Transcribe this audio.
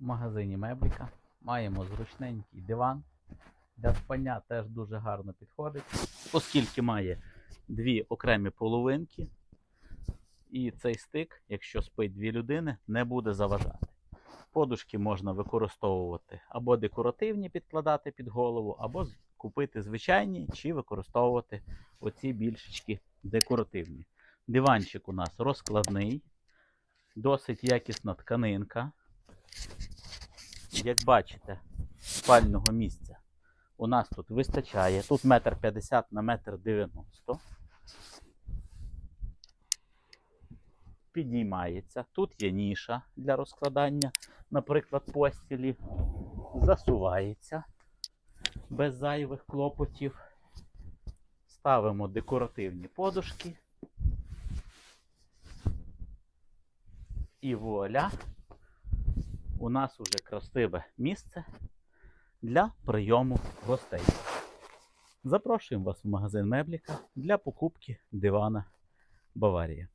В магазині Мебліка маємо зручненький диван. Для спання теж дуже гарно підходить, оскільки має дві окремі половинки. І цей стик, якщо спить дві людини, не буде заважати. Подушки можна використовувати або декоративні підкладати під голову, або купити звичайні, чи використовувати оці більшечки декоративні. Диванчик у нас розкладний, досить якісна тканинка. Як бачите, спального місця у нас тут вистачає. Тут метр п'ятдесят на метр дев'яносто. Підіймається. Тут є ніша для розкладання, наприклад, постілі. Засувається без зайвих клопотів. Ставимо декоративні подушки. І вуаля, у нас уже красиве місце для прийому гостей. Запрошуємо вас в магазин Мебліка для покупки дивана Баварія.